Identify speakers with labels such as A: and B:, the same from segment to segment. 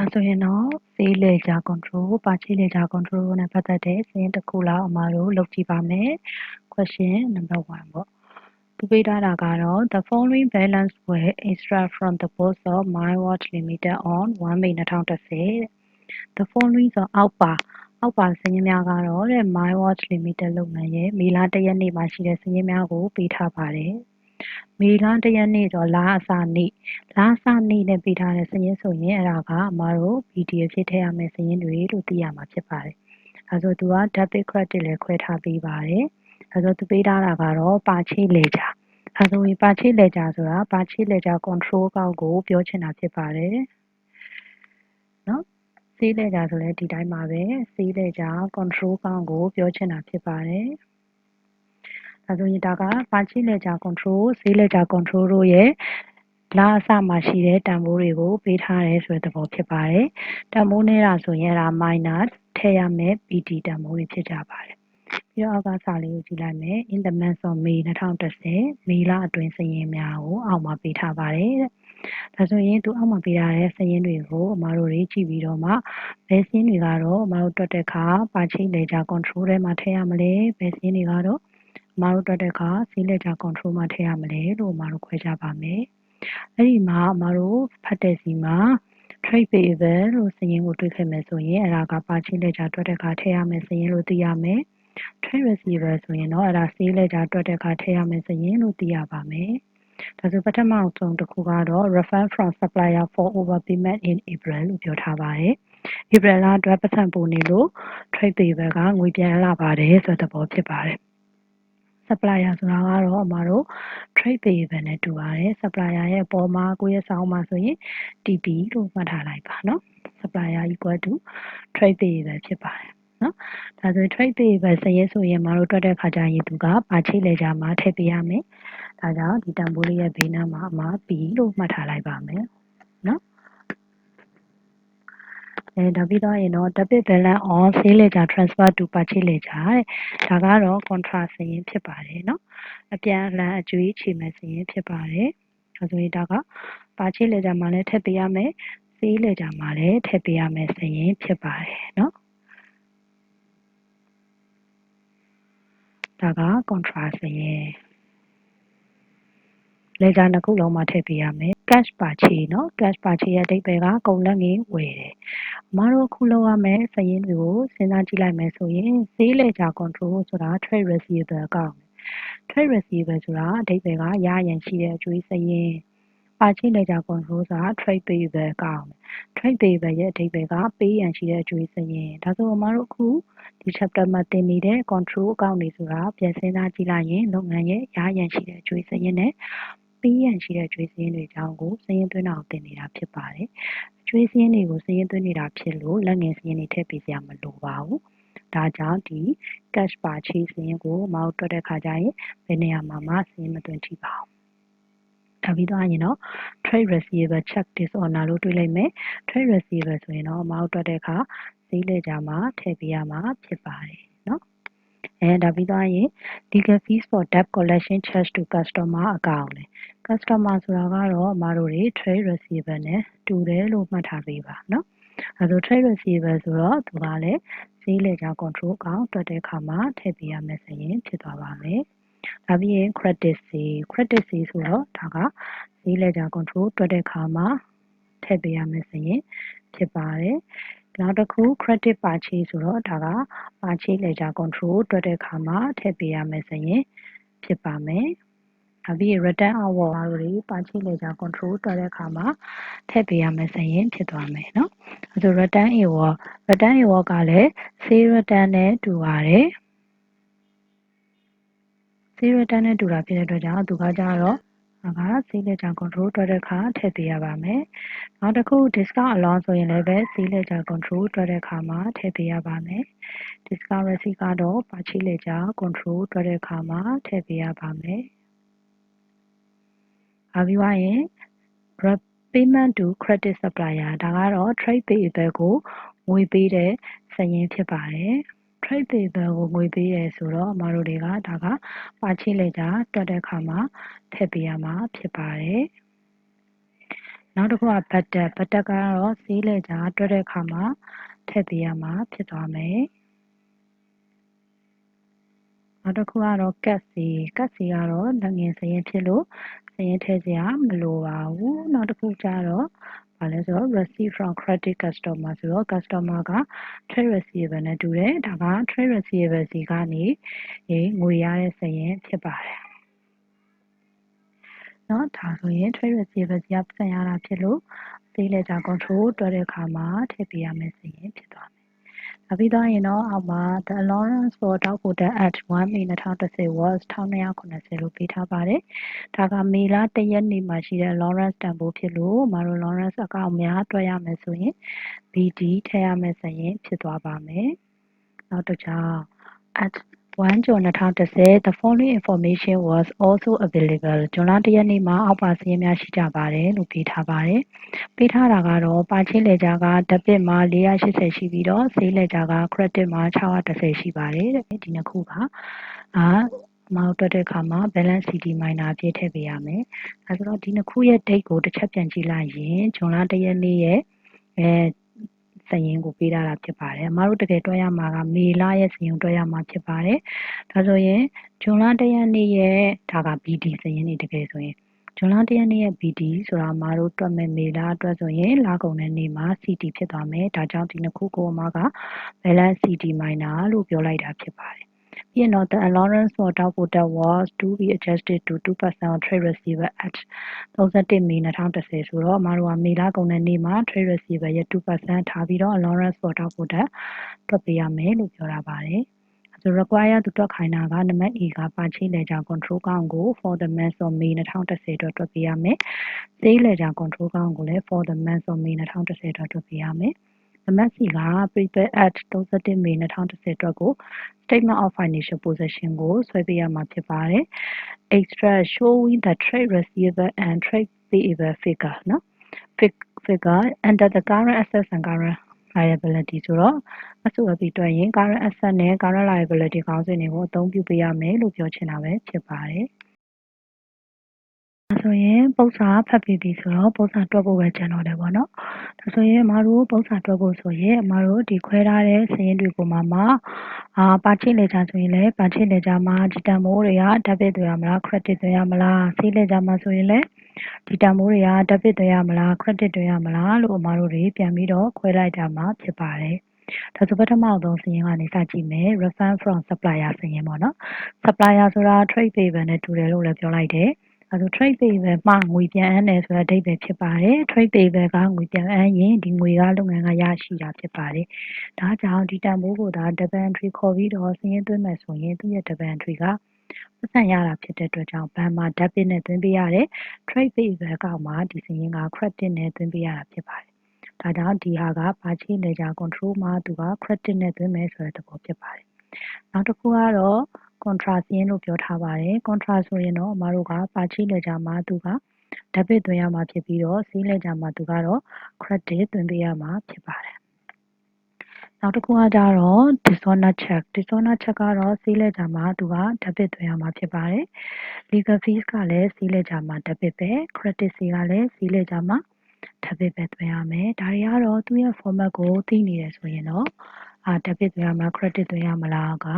A: ဒါဆိုရင်တော့ဈေးလည်ကျ control ပါချေးလည်ကျ control နဲ့ပတ်သက်တဲ့စာရင်းတစ်ခုလောက်အမတို့လုပ်ကြည့်ပါမယ် question number 1ပေါ့သူပေးထားတာကတော့ the following balance were extract from the books of my watch limited on 1 May 2010 the following ဆိုအောက်ပါအောက်ပါစာရင်းများကတော့တဲ့ my watch limited လုပ်ငန်းရဲ့မေလ၁ရက်နေ့မှာရှိတဲ့စာရင်းများကိုပေးထားပါတယ် မေလတရက်နေ့တော့လာအစာနေ့လာအစာနေ့နဲ့ပေးထားတဲ့စာရင်းဆိုရင်အဲ့ဒါကအမတို့ PDF ဖြစ်ထည့်ရမယ့်စာရင်းတွေလို့သိရမှာဖြစ်ပါတယ်။အဲဆိုသူက debit credit လည်းခွဲထားပေးပါတယ်။အဲဆိုသူပေးထားတာကတော့ပါချေးလေကြ။အဲဆိုရင်ပါချေးလေကြဆိုတာပါချေးလေကြ control ကောက်ကိုပြောချင်တာဖြစ်ပါတယ်။နော်စေးလေကြဆိုလည်းဒီတိုင်းပါပဲစေးလေကြ control ကောက်ကိုပြောချင်တာဖြစ်ပါတယ်။ ဒါဆိုရင်ဒါကပါချိလက်ကြ control ဈေးလက်ကြ control တို့ရဲ့လာအစမှာရှိတဲ့တန်ဖိုးတွေကိုပေးထားတယ်ဆိုတဲ့သဘောဖြစ်ပါတယ်။တန်ဖိုးနေတာဆိုရင်ဒါ minus ထည့်ရမယ် PT တန်ဖိုးတွေဖြစ်ကြပါတယ်။ပြီးတော့အောက်ကစာလေးကိုကြည့်လိုက်မယ် in the month of May 2010မေလအတွင်းစာရင်းများကိုအောက်မှာပေးထားပါတယ်တဲ့။ဒါဆိုရင်သူအောက်မှာပေးထားတဲ့စာရင်းတွေကိုအမတို့တွေကြည့်ပြီးတော့မှဘယ်စာရင်းတွေကတော့အမတို့တွက်တဲ့အခါပါချိတ်လေကြ control ထဲမှာထည့်ရမလဲဘယ်စာရင်းတွေကတော့ မတို့တွက်တဲ့အခါဈေးလက်ကြ control မှာထည့်ရမလဲလို့မတို့ခွဲခြားပါမယ်။အဲ့ဒီမှာမတို့ဖတ်တဲ့စီမှာ trade payable လို့စာရင်းကိုတွေ့ခဲ့မယ်ဆိုရင်အဲ့ဒါကပါချင်းလက်ကြတွက်တဲ့အခါထည့်ရမယ်စာရင်းလို့သိရမယ်။ trade receiver ဆိုရင်တော့အဲ့ဒါဈေးလက်ကြတွက်တဲ့အခါထည့်ရမယ်စာရင်းလို့သိရပါမယ်။ဒါဆိုပထမဆုံးတစ်ခုကတော့ refund from supplier for overpayment in April လို့ပြောထားပါတယ်။ April လအတွက်ပတ်စံပို့နေလို့ trade payable ကငွေပြန်လာပါတယ်ဆိုတဲ့သဘောဖြစ်ပါတယ်။ supplier ဆိုတာကတော့အမတို့ trade payable နဲ့တူပါတယ် supplier ရဲ့ပေါ်မှာကိုယ့်ရဲ့စာအုပ်မှာဆိုရင် TP လို့မှတ်ထားလိုက်ပါနော် supplier equal to trade payable ဖြစ်ပါတယ်နော်ဒါဆို trade payable စရဲဆိုရင်မတို့တွက်တဲ့ခါကျရင်သူကပါချိတ်လေကြာမှာထည့်ပေးရမယ်ဒါကြောင့်ဒီတန်ဖိုးလေးရဲ့ဘေးနားမှာအမ P လို့မှတ်ထားလိုက်ပါမယ်နော် အဲဒါပြီးတော့ရင်တော့ debit balance on sale ledger transfer to purchase ledger တဲ့ဒါကတော့ contract စာရင်းဖြစ်ပါတယ်เนาะအပြန်အလှန်အကျွေးချေမဲ့စာရင်းဖြစ်ပါတယ်ဒါဆိုရင်ဒါက purchase ledger မှာလည်းထည့်ပေးရမယ် sale ledger မှာလည်းထည့်ပေးရမယ်စာရင်းဖြစ်ပါတယ်เนาะဒါက contract စာရင်း လေဂျာနှစ်ခုလုံးမှာထည့်ပေးရမယ် cash purchase เนาะ cash purchase ရဲ့အဓိပ္ပာယ်ကကုန်လက်ငင်းဝယ်တယ်အမတို့အခုလောက်ရမယ်စရင်းတွေကိုစဉ်းစားကြည့်လိုက်မယ်ဆိုရင်ဈေးလေဂျာ control ဆိုတာ trade receivable ကောက် trade receivable ဆိုတာအဓိပ္ပာယ်ကရရန်ရှိတဲ့အကျွေးစရင်းပါချိလေဂျာ control ဆိုတာ trade payable ကောက် trade payable ရဲ့အဓိပ္ပာယ်ကပေးရန်ရှိတဲ့အကျွေးစရင်းဒါဆိုအမတို့အခုဒီ chapter မှာသင်နေတဲ့ control အကောင့်တွေဆိုတာပြန်စဉ်းစားကြည့်လိုက်ရင်လုပ်ငန်းရဲ့ရရန်ရှိတဲ့အကျွေးစရင်းနဲ့ ပေးရန်ရှိတဲ့ကျွေးစည်းရင်းတွေအကြောင်းကိုစည်းရင်းသွင်းတာကိုသင်နေတာဖြစ်ပါတယ်။ကျွေးစည်းရင်းတွေကိုစည်းရင်းသွင်းနေတာဖြစ်လို့လက်ငယ်စည်းရင်းတွေထည့်ပေးစရာမလိုပါဘူး။ဒါကြောင့်ဒီ cash purchase စည်းရင်းကိုမောက်တွက်တဲ့ခါကျရင်ဘယ်နေရာမှာမှစည်းရင်းမသွင်းထိပါဘူး။ဒါပြီးတော့ရင်တော့ trade receivable check dishonor လို့တွေ့လိုက်မယ် trade receivable ဆိုရင်တော့မောက်တွက်တဲ့အခါဈေးလေကြမှာထည့်ပေးရမှာဖြစ်ပါတယ်နော် အဲဒါပြီးသွားရင် legal fees for debt collection charge to customer account လေ customer ဆိုတာကတော့အမတို့တွေ trade receivable နဲ့တူတယ်လို့မှတ်ထားပေးပါเนาะအဲဆို trade receivable ဆိုတော့သူကလည်းဈေးလေကြောင်း control account တွက်တဲ့အခါမှာထည့်ပေးရမယ်ဆိုရင်ဖြစ်သွားပါမယ်ဒါပြီးရင် credit fee credit fee ဆိုတော့ဒါကဈေးလေကြောင်း control တွက်တဲ့အခါမှာထည့်ပေးရမယ်ဆိုရင်ဖြစ်ပါတယ် နောက်တစ်ခု credit purchase ဆိုတော့ဒါက purchase ledger control တွက်တဲ့အခါမှာထည့်ပေးရမယ်ဆိုရင်ဖြစ်ပါမယ်နောက်ပြီး return hour တို့တွေ purchase ledger control တွက်တဲ့အခါမှာထည့်ပေးရမယ်ဆိုရင်ဖြစ်သွားမယ်เนาะအဲဆို return award return award ကလည်း sale return နဲ့တူပါတယ် sale return နဲ့တူတာဖြစ်တဲ့အတွက်ကြောင့်သူကကြတော့ ဒါကဈေးလက်ချောင် control တွက်တဲ့အခါထည့်ပေးရပါမယ်။နောက်တစ်ခု discount allowance ဆိုရင်လည်းပဲဈေးလက်ချောင် control တွက်တဲ့အခါမှာထည့်ပေးရပါမယ်။ discount receipt ကတော့ပါချီလက်ချောင် control တွက်တဲ့အခါမှာထည့်ပေးရပါမယ်။အားပြီးွားရင် payment to credit supplier ဒါကတော့ trade payable ကိုငွေပေးတဲ့စာရင်းဖြစ်ပါတယ်။ trade payable ကိုငွေပေးတယ်ဆိုတော့အမတို့တွေကဒါကပါချေးလေကြတွက်တဲ့အခါမှာထည့်ပေးရမှာဖြစ်ပါတယ်နောက်တစ်ခုကဘတ်တက်ဘတ်တက်ကတော့ဈေးလေကြားတွက်တဲ့အခါမှာထည့်ပေးရမှာဖြစ်သွားမယ်နောက်တစ်ခုကတော့ကတ်စီကတ်စီကတော့လက်ငင်းစရင်ဖြစ်လို့စရင်ထည့်စရာမလိုပါဘူးနောက်တစ်ခုကျတော့ ဘာလဲဆိုတော့ receive from credit customer ဆိုတော့ customer က trade receivable နဲ့တူတယ်ဒါက trade receivable စီကနေငွေရတဲ့စရင်ဖြစ်ပါတယ်เนาะဒါဆိုရင် trade receivable စီကပတ်စံရတာဖြစ်လို့ဈေးလေကြာ control တွက်တဲ့အခါမှာထည့်ပေးရမယ့်စရင်ဖြစ်သွားမယ်နောက် ် ပြီးတော့ရင်တော့အောက်မှာ the allowance for doubtful at 1 May 2010 was 1290လို့ပေးထားပါတယ်။ဒါကမေလ1ရက်နေ့မှာရှိတဲ့ allowance တန်ဖိုးဖြစ်လို့မတို့ allowance အကောင့်များတွက်ရမယ်ဆိုရင် BD ထည့်ရမယ်ဆိုရင်ဖြစ်သွားပါမယ်။နောက်တစ်ချောင်း at 1ကျော်2010 the following information was also available ဇွန်လ1ရက်နေ့မှာအောက်ပါစာရင်းများရှိကြပါတယ်လို့ပေးထားပါတယ်ပေးထားတာကတော့ပါချင်းလေကြာက debit မှာ480ရှိပြီးတော့ဈေးလေကြာက credit မှာ630ရှိပါတယ်တဲ့ဒီနှစ်ခုကအာမောက်တွက်တဲ့အခါမှာ balance CD minor ပြည့်ထည့်ပေးရမယ်အဲဆိုတော့ဒီနှစ်ခုရဲ့ date ကိုတစ်ချက်ပြန်ကြည့်လိုက်ရင်ဇွန်လ1ရက်နေ့ရဲ့အဲ စရင်ကိုပေးထားတာဖြစ်ပါတယ်အမတို့တကယ်တွက်ရမှာကမေလရဲ့စရင်တွက်ရမှာဖြစ်ပါတယ်ဒါဆိုရင်ဇွန်လတရက်နေ့ရဲ့ဒါက BD စရင်နေတကယ်ဆိုရင်ဇွန်လတရက်နေ့ရဲ့ BD ဆိုတာအမတို့တွက်မဲ့မေလအတွက်ဆိုရင်လကုန်တဲ့နေ့မှာ CT ဖြစ်သွားမယ်ဒါကြောင့်ဒီနှစ်ခုကိုအမက balance CT minor လို့ပြောလိုက်တာဖြစ်ပါတယ် ပြီးရင်တော့ the allowance for doubtful was to be adjusted to 2% of trade receiver at 31မေ2010ဆိုတော့အမတို့ကမေလကုန်တဲ့နေ့မှာ trade receiver ရဲ့2%ထားပြီးတော့ allowance for doubtful တွက်ပေးရမယ်လို့ပြောတာပါတယ်ဆို require သူတွက်ခိုင်းတာကနံပါတ် A က purchase ledger control ကောင်ကို for the month of May 2010အတွက်တွက်ပေးရမယ်။ sale ledger control ကောင်ကိုလည်း for the month of May 2010အတွက်တွက်ပေးရမယ်။ နံပါတ် C က prepaid at 31 May 2010 အတွက်ကို statement of financial position ကိုဆွဲပေးရမှာဖြစ်ပါတယ်။ extra showing the trade receivable and trade payable figure နော် figure under the current assets and current liability ဆိုတော့ SOLP တွက်ရင် current asset နဲ့ current liability ခေါင်းစဉ်တွေကိုအသုံးပြုပေးရမယ်လို့ပြောချင်တာပဲဖြစ်ပါတယ်။ဒါ ဆိုရင်ပု္ပ္ပာဖတ်ပြီးပြီဆိုတော့ပု္ပ္ပာတွက်ဖို့ပဲကျန်တော့တယ်ပေါ့နော်။ဒါဆိုရင်အမတို့ပု္ပ္ပာတွက်ဖို့ဆိုရင်အမတို့ဒီခွဲထားတဲ့စာရင်းတွေကိုမှမှအာပါချစ်လေချာဆိုရင်လည်းပါချစ်လေချာမှာဒီတန်မိုးတွေက debit သွင်းရမလား credit သွင်းရမလားဆေးလေချာမှာဆိုရင်လည်းဒီတန်မိုးတွေက debit သွင်းရမလား credit သွင်းရမလားလို့အမတို့တွေပြန်ပြီးတော့ခွဲလိုက်တာမှာဖြစ်ပါတယ်။ဒါဆိုပထမဆုံးစာရင်းကနေစကြည့်မယ် refund from supplier စာရင်းပေါ့နော် supplier ဆိုတာ trade payable နဲ့တူတယ်လို့လည်းပြောလိုက်တယ် အဲဒါ trade payable မှငွေပြန်အမ်းတယ်ဆိုတဲ့အဓိပ္ပာယ်ဖြစ်ပါတယ် trade payable ကငွေပြန်အမ်းရင်ဒီငွေကလုပ်ငန်းကရရှိတာဖြစ်ပါတယ်ဒါကြောင့်ဒီတန်ဖိုးကိုဒါ double entry ခေါ်ပြီးတော့စာရင်းသွင်းမယ်ဆိုရင်သူ့ရဲ့ double entry ကပတ်စံရတာဖြစ်တဲ့အတွက်ကြောင့်ဘဏ်မှာ debit နဲ့သွင်းပေးရတယ် trade payable ကောက်မှာဒီစာရင်းက credit နဲ့သွင်းပေးရတာဖြစ်ပါတယ်ဒါကြောင့်ဒီဟာက purchase ledger control မှာသူက credit နဲ့သွင်းမယ်ဆိုတဲ့သဘောဖြစ်ပါတယ်နောက်တစ်ခုကတော့ contra စာရင်းလို့ပြောထားပါတယ် contra ဆိုရင်တော့ အမတို့က purchase ledger မှာ သူက debit သွင်းရမှာဖြစ်ပြီးတော့ sale ledger မှာ သူကတော့ credit သွင်းပေးရမှာဖြစ်ပါတယ် နောက်တစ်ခုကကြတော့ dishonor check dishonor check ကတော့ sale ledger မှာ သူက debit သွင်းရမှာဖြစ်ပါတယ် legal fees ကလည်း sale ledger မှာ debit ပဲ credit စီကလည်း sale ledger မှာ debit ပဲသွင်းရမယ် ဒါတွေကတော့ သူ့ရဲ့ format ကို သိနေတယ်ဆိုရင်တော့အာ debit သွင်းရမလား credit သွင်းရမလားက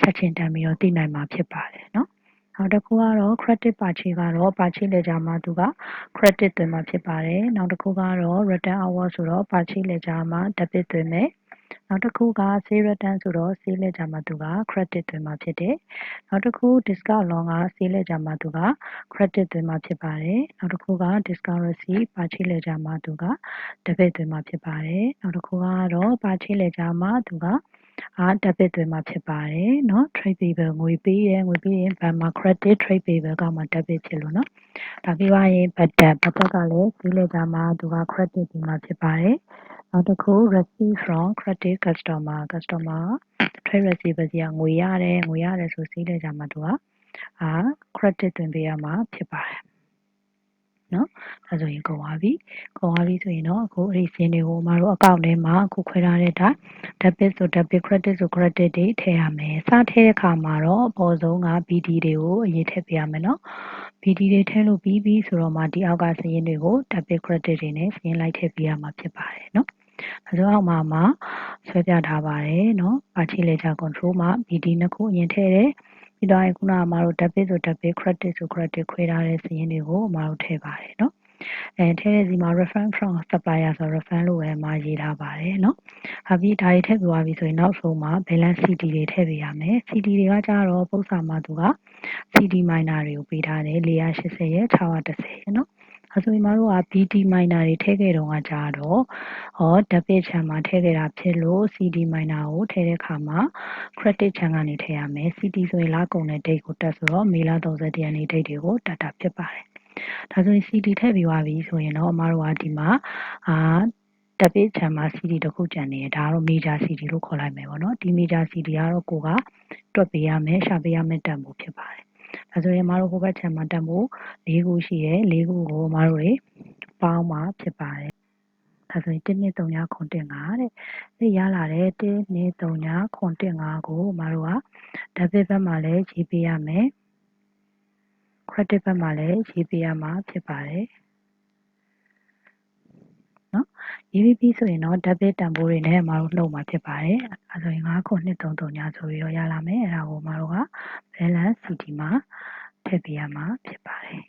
A: ချက်ချင်းတမ်းပြီးတော့သိနိုင်မှာဖြစ်ပါတယ်เนาะနောက်တစ်ခုကတော့ credit purchase ကတော့ purchase ledger မှာသူက credit သွင်းမှာဖြစ်ပါတယ်နောက်တစ်ခုကတော့ return hour ဆိုတော့ purchase ledger မှာ debit သွင်းမယ်နောက်တစ်ခုက sale return ဆိုတော့ sale ledger မှာသူက credit သွင်းမှာဖြစ်တယ်နောက်တစ်ခု discount loan က sale ledger မှာသူက credit သွင်းမှာဖြစ်ပါတယ်နောက်တစ်ခုက discount receipt purchase ledger မှာသူက debit သွင်းမှာဖြစ်ပါတယ်နောက်တစ်ခုကတော့ purchase ledger မှာသူက အာ debit သွင်းမှာဖြစ်ပါတယ်เนาะ trade payable ငွေပေးရငွေပေးရင်ဘဏ်မှာ credit trade payable ကမှ debit ဖြစ်လို့เนาะဒါပြီးသွားရင် budget budget ကလည်း sale ledger မှာသူက credit သွင်းမှာဖြစ်ပါတယ်နောက်တစ်ခု receive from credit customer customer trade receiver ကြီးကငွေရတယ်ငွေရတယ်ဆိုစီးတဲ့ကြမှာသူကအာ credit သွင်းပေးရမှာဖြစ်ပါတယ်နော် ဒါဆိုရင်ကုန်သွားပြီကုန်သွားပြီဆိုရင်တော့အခုအဲ့ဒီစင်းတွေကိုမတို့အကောင့်ထဲမှာအခုခွဲထားတဲ့ဒါ debit ဆို debit credit ဆို credit တွေထည့်ရမယ်စထည့်တဲ့အခါမှာတော့အပေါ်ဆုံးက BD တွေကိုအရင်ထည့်ပေးရမယ်နော် BD တွေထည့်လို့ပြီးပြီဆိုတော့မှဒီအောက်ကစာရင်းတွေကို debit credit တွေနဲ့စာရင်းလိုက်ထည့်ပေးရမှာဖြစ်ပါတယ်နော်။အဲဆိုအောက်မှာမှာဆွဲပြထားပါတယ်နော်။ Purchase Ledger Control မှာ BD နှစ်ခုအရင်ထည့်တယ်။ပြီးတော့ခုနကမှာတော့ debit ဆို debit credit ဆို credit ခွဲထားတဲ့စာရင်းတွေကိုအမှာတို့ထည့်ပါတယ်နော်။ အဲထည့်တဲ့စီမှာ reference from supplier ဆို reference လို့ပဲမှာရေးထားပါတယ်နော်။ဟာပြီးဒါတွေထည့်ပြီးသွားပြီဆိုရင်နောက်ဆုံးမှာ balance CD တွေထည့်ပေးရမယ်။ CD တွေကကြတော့ပု္ပ္ပာမှာသူက CD minor တွေကိုပေးထားတယ်480ရဲ့610ရဲ့နော်အဲဆိုရင်မတို့က BD minor တွေထည့်ခဲ့တော့ကကြတော့ဟော debit ချမ်းမှာထည့်ခဲ့တာဖြစ်လို့ CD minor ကိုထည့်တဲ့အခါမှာ credit ချမ်းကနေထည့်ရမယ် CD ဆိုရင်လကုန်တဲ့ date ကိုတက်ဆိုတော့မေလ31ရက်နေ့ date တွေကိုတက်တာဖြစ်ပါတယ် ဒါဆိုရင် CD ထည့်ပြီးသွားပြီဆိုရင်တော့အမတို့ကဒီမှာအာ debit ချမ်းမှာ CD တစ်ခုကျန်နေတယ်ဒါကတော့ major CD လို့ခေါ်လိုက်မယ်ပေါ့နော်ဒီ major CD ကတော့ကိုကတွက်ပေးရမယ်ရှာပေးရမယ်တန်ဖို့ဖြစ်ပါတယ်ဒါဆိုရင်မတို့ဟိုဘက်ခြမ်းမှာတန်ဖို့၄ခုရှိရယ်၄ခုကိုမတို့တွေပေါင်းမှာဖြစ်ပါတယ်ဒါဆိုရင်1နှစ်3ညခွန်တင်5တဲ့ဒီရလာတဲ့1နှစ်3ညခွန်တင်5ကိုမတို့က debit ဘက်မှာလည်းရေးပေးရမယ် credit ဘက်မှာလည်းရေးပေးရမှာဖြစ်ပါတယ်နော်ရေးပြီးပြီဆိုရင်တော့ debit တန်ဖိုးတွေနဲ့မတို့နှုတ်မှာဖြစ်ပါတယ်အဲဆိုရင်9ခု233ညဆိုပြီးတော့ရလာမယ်အဲဒါကိုမတို့က balance CD မှာထည့်ပေးရမှာဖြစ်ပါတယ်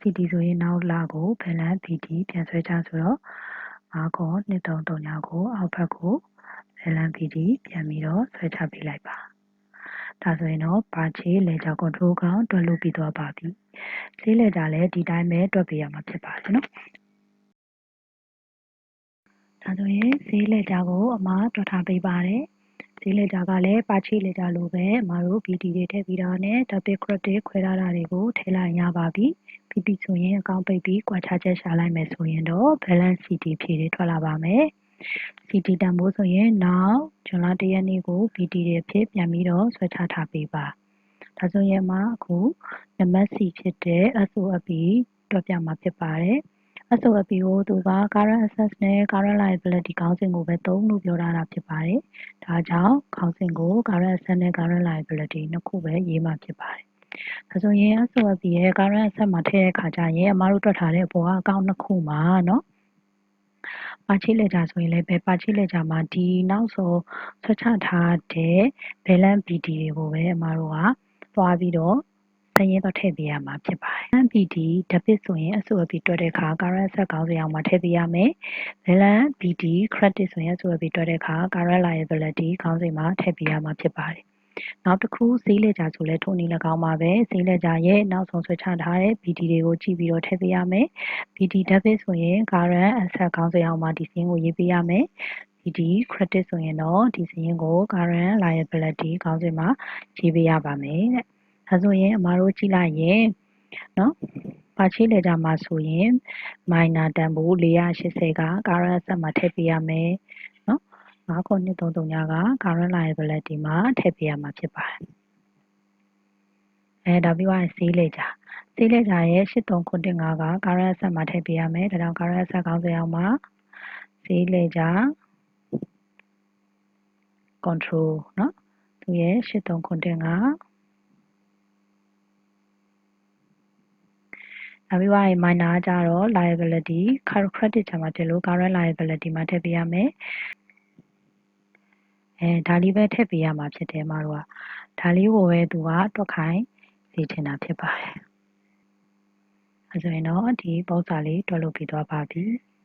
A: CD ဆိုရင်နောက်လကို balance BD ပြန်ဆွဲချဆိုတော့9ခု233ညကိုအောက်ဘက်ကို balance BD ပြန်ပြီးတော့ဆွဲချပေးလိုက်ပါ ဒါဆိုရင်တော့ purchase ledger control ကောင်တွက်လို့ပြီးသွားပါပြီ။ဈေး ledger လည်းဒီတိုင်းပဲတွက်ပေးရမှာဖြစ်ပါတယ်နော်။ဒါဆိုရင်ဈေး ledger ကိုအမတွက်ထားပေးပါတယ်။ဈေး ledger ကလည်း purchase ledger လိုပဲအမတို့ BD တွေထည့်ပြီးတာနဲ့ debit credit ခွဲထားတာတွေကိုထည့်လိုက်ရပါပြီ။ပြီးပြီဆိုရင်အကောင့်ပိတ်ပြီးကွာခြားချက်ရှာလိုက်မယ်ဆိုရင်တော့ balance CD ဖြည့်တွေထွက်လာပါမယ်။ CD တန်ဖိုးဆိုရင်နောက်ဇွန်လ1ရက်နေ့ကို BD တွေဖြစ်ပြန်ပြီးတော့ဆွဲချထားပေးပါ။ဒါဆိုရင်မှာအခုနံပါတ် C ဖြစ်တဲ့ SOFB တွက်ပြမှာဖြစ်ပါတယ်။ SOFB ကိုသူက current assets နဲ့ current liability ခေါင်းစဉ်ကိုပဲသုံးလို့ပြောထားတာဖြစ်ပါတယ်။ဒါကြောင့်ခေါင်းစဉ်ကို current asset နဲ့ current liability နှစ်ခုပဲရေးမှာဖြစ်ပါတယ်။ဒါဆိုရင် SOFB ရဲ့ current asset မှာထည့်တဲ့အခါကျရင်အမတို့တွက်ထားတဲ့အပေါ်ကအကောင့်နှစ်ခုမှာနော် ပါချိလက်ကြဆိုရင်လည်းပဲပါချိလက်ကြမှာဒီနောက်ဆုံးဆွတ်ချထားတဲ့ balance BD တွေကိုပဲအမတို့ကသွားပြီးတော့စရင်တော့ထည့်ပေးရမှာဖြစ်ပါတယ်။ BD debit ဆိုရင် SOFB တွက်တဲ့အခါ current asset ကောင်းစရာမှာထည့်ပေးရမယ်။ balance BD credit ဆိုရင် SOFB တွက်တဲ့အခါ current liability ခေါင်းစဉ်မှာထည့်ပေးရမှာဖြစ်ပါတယ်။ နောက်တစ်ခုဈေးလက်ကြဆိုလဲထိုနည်း၎င်းပါပဲဈေးလက်ကြရဲ့နောက်ဆုံးဆွဲချထားတဲ့ BD တွေကိုကြည့်ပြီးတော့ထည့်ပေးရမယ်။ BD debit ဆိုရင် current asset ခေါင်းစဉ်အောင်မှာဒီစင်းကိုရေးပေးရမယ်။ BD credit ဆိုရင်တော့ဒီစင်းကို current liability ခေါင်းစဉ်မှာရေးပေးရပါမယ်တဲ့။ဒါဆိုရင်အမားတို့ကြည့်လိုက်ရင်နော်ပါချေးလေကြမှာဆိုရင် minor တန်ဖိုး480က current asset မှာထည့်ပေးရမယ် နော်9ခု233ညက current liability မှာထည့်ပေးရမှာဖြစ်ပါတယ်အဲဒါပြီးရင်ဈေးလေကြဈေးလေကြရဲ့8395က current asset မှာထည့်ပေးရမယ်ဒါကြောင့် current asset ခေါင်းစဉ်အောင်မှာဈေးလေကြ control เนาะသူရဲ့8395နောက်ပြီးသွားရင် minor ကကြတော့ liability credit ချာမှာတက်လို့ current liability မှာထည့်ပေးရမယ် အဲဒါလေးပဲထည့်ပေးရမှာဖြစ်တယ်မတို့ကဒါလေးကိုပဲသူကတွက်ခိုင်းစေချင်တာဖြစ်ပါတယ်အဲဆိုရင်တော့ဒီပုံစံလေးတွက်လို့ပြီးသွားပါပြီ။